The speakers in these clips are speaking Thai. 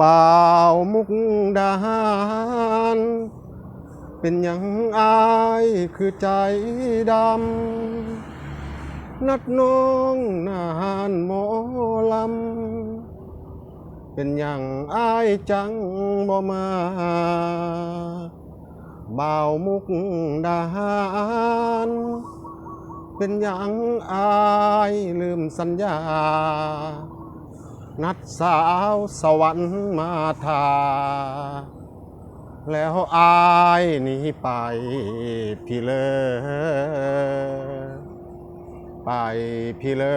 บ่าวมุกดาหารเป็นหยังอายคือใจดำ นัดน้องนานหมอลำ เป็นหยังอายจังบ่มาบ่าวมุกดาหารเป็นหยังอายลืมสัญญา นัดสาวสวรรค์มาทา แล้วอายหนีไปพี่เลอไปพี่เลอ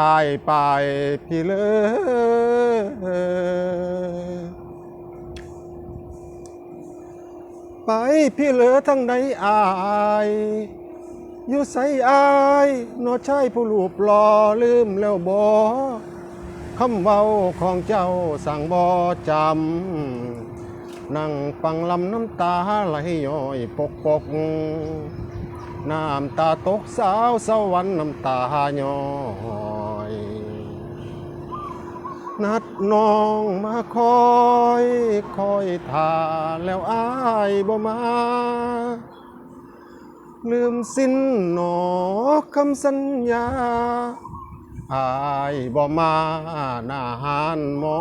อายไปพี่เลอไปพี่เลอทั้งใดอาย อยู่ใส่อายนอใช่ผู้ลูบหล่อลืมแล้วบ่คำเว้าของเจ้าสั่งบ่จำ นั่งฟังลำน้ำตาไหลย้อยปกปก น้ำตาตกสาวสวรรค์น้ำตาย้อยนัดน้องมาคอย คอยท่าแล้วอายบ่มา ลืมสิ้นหนอคำสัญญาอายบ่มาหน้าหานหมอ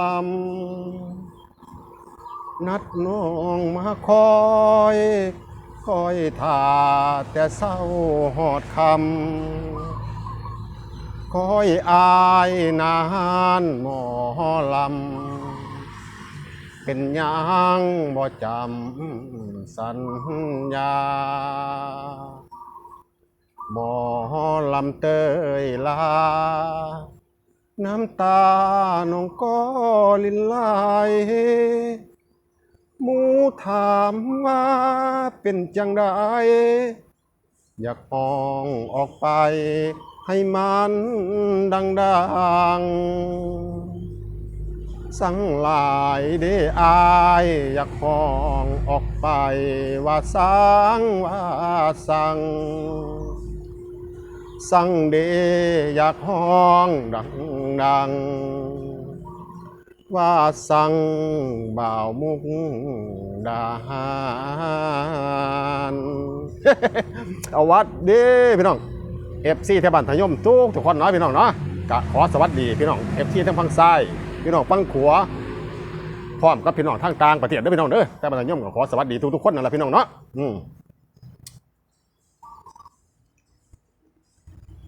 ลำ นัดน้องมาคอย คอยท่าแต่เศร้าหอดคำ คอยอายนานหมอลำ เป็นยังบ่จำสัญญาหมอลำเตยลา น้ำตาน้องก็ลินไหลหมูถามว่าเป็นจังไดอยากมองออกไปให้มันดังๆ สังหลายเด้อายอยากห้องออกไปว่าสังว่าสัง สังเดอยากห้องดังดัง ว่าสั่งบ่าวมุกดาหารเอาวัดเดีพี่น้องเอฟซีเทบันทยมทุกทุกคนเนาะพี่น้องเนาะกะขอสวัสดีพี่น้องเอฟซีทั้งฝั่งซ้าย พี่น้องฝั่งขัวพร้อมกับพี่น้องทางกลางประเทศด้อพี่น้องเด้อแต่บันทยมก็ขอสวัสดีทุกทุกๆคนนั่นแหละพี่น้องเนาะอืม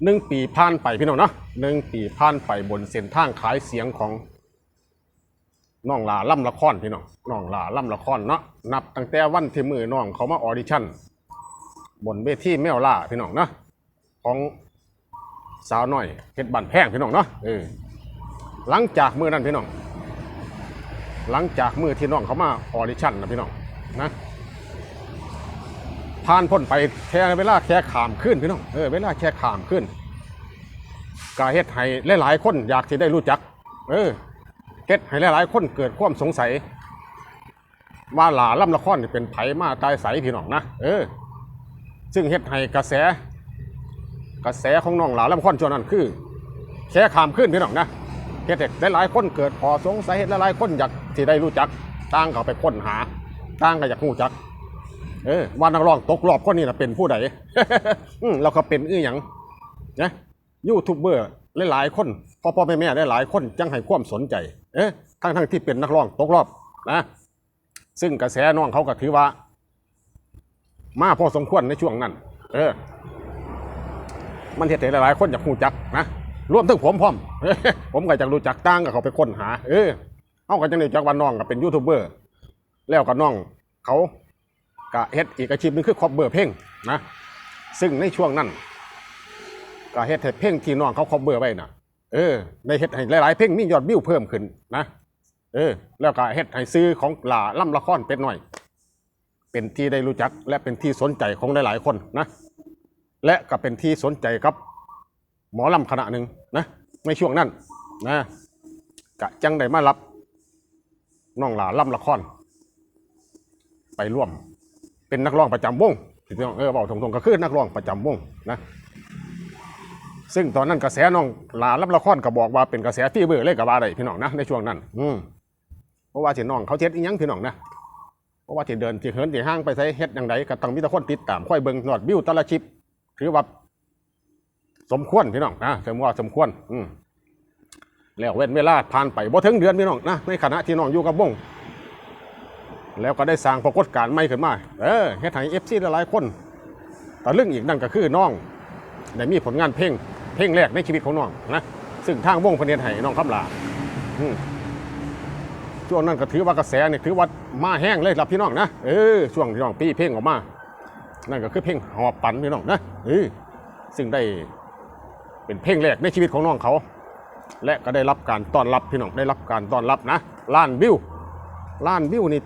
หนึ่งปีผ่านไปพี่น้องเนาะหนึ่งปีผ่านไปบนเส้นทางขายเสียงของน้องลาล่ำละครพี่น้องน้องลาล่ำละครเนาะนับตั้งแต่วันที่มือน้องเขามาออดิชั่น บนเวทีแมวล่าพี่น้องเนาะของสาวน้อยเพชรบันแพงพี่น้องเนาะเออ หลังจากมือนั้นพี่น้อง หลังจากมือที่น้องเขามาออดิชั่นนะพี่น้องนะผ่านพ้นไปแค่เวลาแค่ขามขึ้นพี่น้องเออเวลาแค่ขามขึ้นกาเฮ็ดให้หลายๆคนอยากที่ได้รู้จัก เออเฮ็ดให้หลายๆคนเกิดความสงสัยว่าหลาล่ำละครเป็นไผมาตายใสพี่น้องนะเออ ซึ่งเฮ็ดให้กระแส กระแสของน้องหลาล่ำละครช่วงนั้นคือแค่ขามขึ้นพี่น้องนะ ฮ็ดให้หลายๆคนเกิดพอสงสัยเฮ็ดหลายๆคนอยากที่ได้รู้จักต่างเขาไปค้นหาต่างก็อยากรู้จัก เออว่านักร้องตกรอบคนนี้นะเป็นผู้ใดอืมเราก็เป็นอื้อหยังนะยูทูบเบอร์หลายๆคนพ่อพ่อแม่แม่หลายๆคนจังให้ความสนใจ เอ๊ะทั้งทั้งๆที่เป็นนักร้องตกรอบนะซึ่งกระแสน้องเขาก็ถือว่า มาพอสมควรในช่วงนั้น เออ มันเหตุให้หลายๆคนอยากรู้จักนะ รวมถึงผมพร้อม ผมก็อยากรู้จักตั้งกับเขาไปค้นหา เออเขาก็จังได้จักว่าน้องก็เป็นยูทูบเบอร์ แล้วก็น้องเขาก็เฮ็ดอีกอาชีพหนึงคือคอบเบอร์เพลงนะ ซึ่งในช่วงนั้นก็เฮ็ดให้เพลงที่น้องเขาคอบเบอร์ไว้น่ะ เออได้เฮ็ดให้หลายๆเพลงมียอดวิวเพิ่มขึ้นนะเออ แล้วก็เฮ็ดให้ซื้อของหลาล่ำละครเป็นหน่อย เป็นที่ได้รู้จักและเป็นที่สนใจของหลายๆคนนะ และก็เป็นที่สนใจกับ หมอลำคณะหนึ่งนะในช่วงนั้นนะกะจังได้มารับน้องหลาล่ำละคร ไปร่วม เป็นนักร้องประจำวงที่ต้องเออบอกตรงๆก็คือนักร้องประจำวงนะซึ่งตอนนั้นกระแสน้องหลารับละครก็บอกว่าเป็นกระแสที่เบอร์เลยกับว่าได้พี่น้องนะในช่วงนั้น อืมเพราะว่าที่น้องเขาเท็ดอีหยังพี่น้องนะเพราะว่าที่เดินที่เหินที่ห้างไปใส่เฮ็ดอย่างไรก็ต้องมีแต่คนติดตามค่อยเบิ่งยอดวิวแต่ละคลิปถือว่า สมควรพี่น้องนะถือว่าสมควรอืมแล้วเว้นเวลาผ่านไปบ่ถึงเดือนพี่น้องนะในขณะที่น้องอยู่กับวงแล้วก็ได้สร้างปรากฏการณ์ใหม่ขึ้นมา เออเฮ็ดให้เอฟซีหลายคนแต่เรื่องอีกนั่นก็คือน้องได้มีผลงานเพลงเพลงแรกในชีวิตของน้องนะซึ่งทางวงเพนเนตให้น้องคำลาช่วงนั้นก็ถือว่ากระแสเนี่ยถือว่ามาแห้งเลยครับพี่น้องนะเออช่วงที่น้องปีเพลงออกมา นั่นก็คือเพลงหอบปันพี่น้องนะเออซึ่งได้ เป็นเพลงแรกในชีวิตของน้องเขา และก็ได้รับการต้อนรับพี่น้องได้รับการต้อนรับนะล้านวิวล้านวิวนี่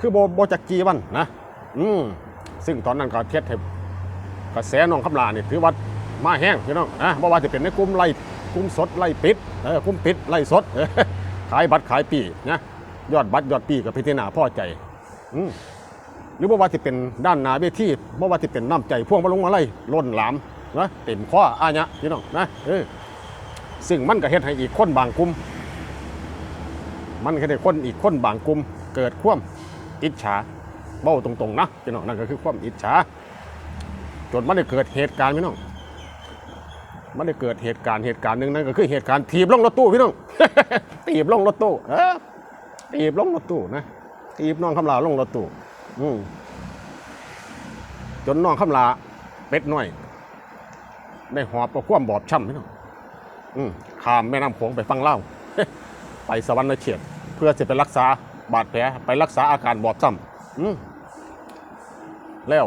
คือโบโบจักกีวันนะอืมซึ่งตอนนั้นก็เทียบให้กระแสน้องคำลาเนี่ยถือว่ามาแห้งพี่น้องนะเพราะว่าจะเป็นในกลุ่มไล่กลุ่มสดไล่ปิดเออกลุ่มปิดไล่สดขายบัตรขายปีนะยอดบัตรยอดปีกับพิธีนาพ่อใจอืมหรือว่าว่าจะเป็นด้านหนาเวทีบ่ว่าจะเป็นน้ำใจพ่วงมาลงมาไล่ล้นหลาม นะเต็มข้ออาญะพี่น้องนะเออซึ่งมันก็เฮ็ดให้อีกคนบางกลุ่มมันก็ได้คนอีกคนบางกลุ่มเกิดความอิจฉาเบ้าตรงๆนะพี่น้องนั่นก็คือความอิจฉาจนมันได้เกิดเหตุการณ์พี่น้องมันได้เกิดเหตุการณ์เหตุการณ์หนึ่งนั่นก็คือเหตุการณ์ถีบลงรถตู้พี่น้องถีบลงรถตู้เออถีบลงรถตู้นะถีบน้องคำลาลงรถตู้อืมจนน้องคำลาเป็ดน้อย ได้หอบกับความบอบช้ำพี่น้องอืมข้ามแม่น้ำโขงไปฟังเล่าไปสวรรค์เฉียดเพื่อจะไปรักษาบาดแผลไปรักษาอาการบอบช้ำอืมแล้ว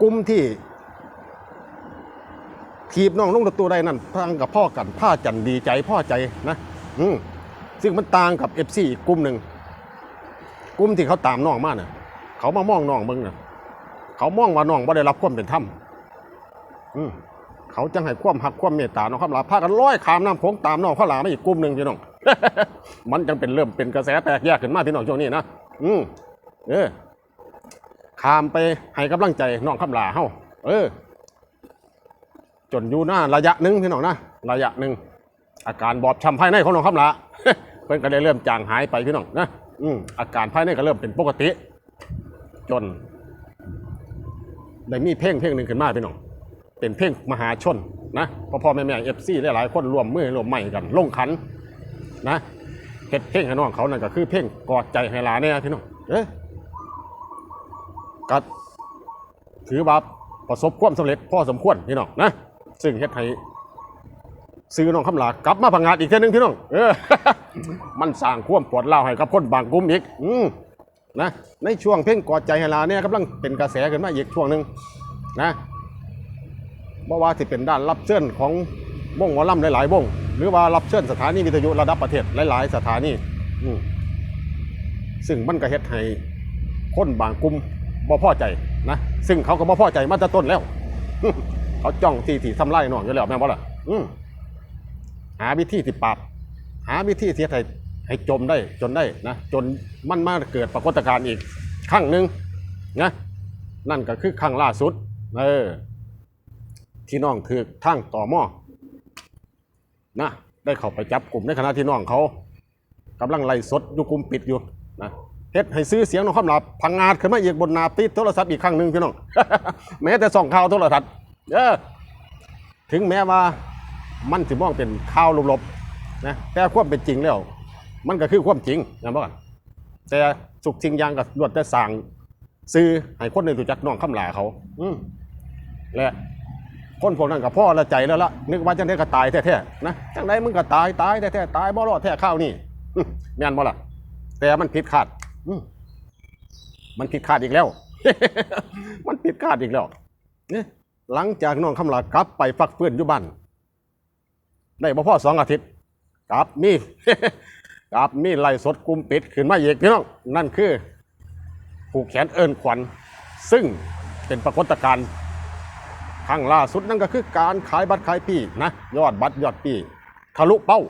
กลุ่มที่ทีบน้องลงประตูได้นั่นทางกับพ่อกันพ่อจันดีใจพ่อใจนะอืมซึ่งมันต่างกับเอฟซีกลุ่มหนึ่งกลุ่มที่เขาตามน้องมาเนี่ยเขามามองน้องมึงเนี่ยเขามองว่าน้องไม่ได้รับความเป็นธรรม อืมเขาจังให้ความหักความเมตตาน้องข้าวหลาพากันร้อยขามน้ำโขงตามน้องข้าหลามมาอีกกลุ่มหนึ่งพี่น้อง มันจังเป็นเริ่มเป็นกระแสแตกแยกขึ้นมาพี่น้องช่วงนี้นะอืมเออขามไปให้กำลังใจน้องข้าวหลาเฮาเออ จนอยู่หน้าระยะหนึ่งพี่น้องนะระยะหนึ่งอาการบอบช้ำภายในของน้องข้าวหลาเพิ่นก็ได้เริ่มจางหายไปพี่น้องนะอืมอาการภายในก็เริ่มเป็นปกติ จนได้มีเพลงเพลงหนึ่งขึ้นมาพี่น้อง เป็นเพลงมหาชนนะพ่อพ่อแม่แม่เอฟซีหลายๆคนรวมมือรวมไม้กันลงขันนะเฮ็ดเพลงให้น้องเขานั่นก็คือเพลงกอดใจให้หลานเนี่ยพี่น้องเอ๊ะก็ถือว่าประสบความสำเร็จพ่อสมควรพี่น้องนะซึ่งเฮ็ดให้ซื้อน้องคำลากลับมาพังงาดอีกเท่นึงพี่น้องเออมันสร้างความปวดร้าให้กับคนบางกลุ่มอีกอืมนะในช่วงเพลงกอดใจให้ลาเนี่ยกำลังเป็นกระแสขึ้นมาอีกช่วงหนึ่งนะ บ่ว่าที่เป็นด้านรับเชิญของวงหมอลำหลายๆวงหรือว่ารับเชิญสถานีวิทยุระดับประเทศหลายๆ สถานีซึ่งมันก็เฮ็ดให้คนบางกลุ่มบ่พอใจนะซึ่งเขาก็บ่พอใจมาแต่ต้นแล้วเขาจ้องที่ที่ทำลายน้องอยู่แล้วแม่บ่ล่ะหาวิธีที่ปราบ หาวิธีที่ให้ให้จมได้จนได้นะจนมันมาเกิดปรากฏการณ์อีกครั้งหนึ่งนะนั่นก็คือครั้งล่าสุด เออ ที่น้องถือทั้งต่อหม้อนะได้เข้าไปจับกลุ่มในขณะที่น้องเขากำลังไล่สดอยู่กลุ่มปิดอยู่นะเฮ็ดให้ซื้อเสียงน้องคำลาพังงาดขึ้นมาอีกบนนาติดโทรศัพท์อีกครั้งหนึ่งพี่น้องแม้แต่ส่องข่าวโทรทัศน์เออถึงแม้ว่ามันสิมองเป็นข่าวลบๆนะแต่ความเป็นจริงแล้ว มันก็คือความจริงนะบ่กันแต่สุกจริงยางกับรวดแต่สั่งซื้อให้คนในรู้จักน้องคำลาเขา อืและ คนพวกนั้นกับพ่อละใจแล้วละนึกว่าจังได้ก็ตายแท้ๆนะจังไดมึงก็ตายตายแท้ๆตายบ่รอดแท้ข้าวนี่อื้อแม่นบ่ล่ะ แต่มันผิดคาดมันผิดคาดอีกแล้ว มันผิดคาดอีกแล้วเนี่ยหลังจากน้องคำลากลับไปฟักเฟื้นอยู่บ้านได้บ่พ่อสองอาทิตย์กลับมีกลับมีไล่สดกุมปิดขึ้นมาอีกพี่น้องนั่นคือ ผูกแขนเอินขวัญ ซึ่งเป็นปรากฏการณ์ รั้งล่าสุดนั่นก็คือการขายบัตรขายปีนะยอดบัตรยอดปี ทะลุเป้า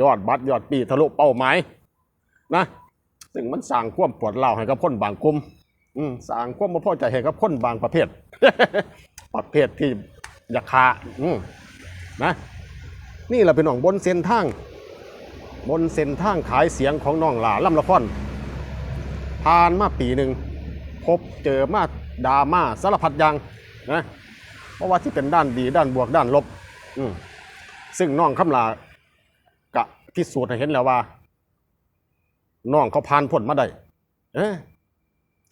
ยอดบัตรยอดปีทะลุเป้าหมายนะซึ่งมันสร้างความปวดร้าให้กับคนบางกลุ่มสร้างความม่พอใจให้กับคนบางประเภท ประเภทที่อยากขาอืนะ นี่เราเป็นน้องบนเส้นทาง บนเส้นทางขายเสียงของน้องหลาล่ำละครผ่านมาปีหนึ่งพบเจอมาดราม่าสารพัดอย่าง นะเพราะว่าที่เป็นด้านดีด้านบวกด้านลบ อืซึ่งน้องคำลากะพิสูจน์ให้เห็นแล้วว่าน้องเขาผ่านพ้นมาได้เอ๊ะ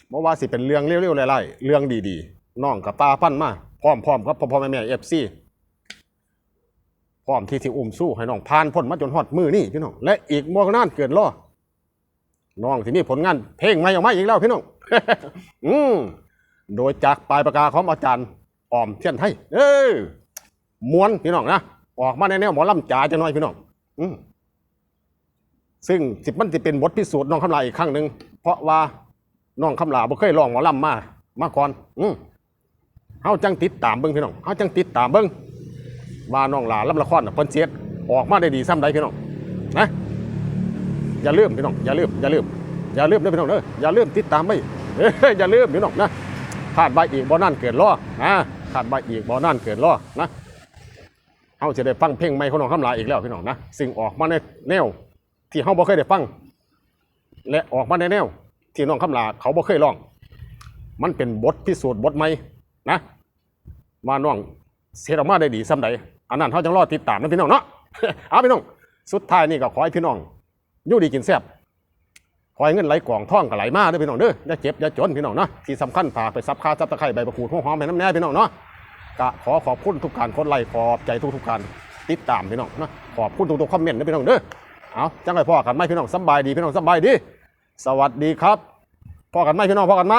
เพราะว่าสิเป็นเรื่องเร็วๆไล่ๆเรื่องดีๆน้องกับตาปั้นมาพร้อมๆกับพ่อพ่อแม่แม่เอฟซีพร้อมที่ที่อุ้มสู้ให้น้องผ่านพ้นมาจนฮอดมือนี่พี่น้องและอีกบ่นานเกินรอน้องที่มีผลงาน เพลงใหม่ออกมาอีกแล้วพี่น้องอืม โดยจากปลายประกาของอาจารย์ออมเทียนไทยเออม้วนพี่น้องนะออกมาในแนวหมอลำจ๋าจะน้อยพี่น้องอืซึ่งสิบมันจะเป็นบทพิสูจน์น้องคำลาอีกครั้งหนึ่งเพราะว่าน้องคำลาบ่เคยร้องหมอลำมามาก่อนอืมเฮาจังติดตามเบิ่งพี่น้องเฮาจังติดตามเบิ่งว่าน้องหลาลำละครน่ะเพิ่นเสียดออกมาได้ดีซ้ำใดพี่น้องนะอย่าลืมพี่น้องอย่าลืมอย่าลืมอย่าลืมเด้อพี่น้องเด้ออย่าลืมติดตามไว้เอ้ยอย่าลืมพี่น้องนะ ขาดใบอีกบ่นั่นเกิดรอนะขาดใบอีกบ่นั่นเกิดรอนะเฮาจะได้ฟังเพลงใหม่ของน้องคำลาอีกแล้วพี่น้องนะซึ่งออกมาในแนว ที่เขาบ่เคยได้ฟังและออกมาในแนว ที่น้องคำลาเขาบ่เคยร้อง มันเป็นบทพิสูจน์บทใหม่นะว่าน้องเสียออกมาได้ดีซ้ำใดอันนั้นเขาจังรอติดตามนะพี่น้องเนาะเอาพี่น้องสุดท้ายนี่ก็ขอให้พี่น้องอยู่ดีกินแซ่บ คอยเงินไหลกล่องท่องก็ไหลมาเด้อพี่น้องเด้ออย่าเจ็บอย่าจนพี่น้องเนาะที่สำคัญฝากไปซับค่าซับตะไคร้ใบมะกรูดหัวหอมให้น้ำแน่พี่น้องเนาะกะขอขอบคุณทุกการคนไลค์ขอบใจทุกๆการติดตามพี่น้องเนาะขอบคุณทุกๆคอมเมนต์นะพี่น้องเด้อเอาจังไรพ่อกันไหมพี่น้องสบายดีพี่น้องสบายดี สวัสดีครับพ่อกันไหมพี่น้องพ่อกันไหม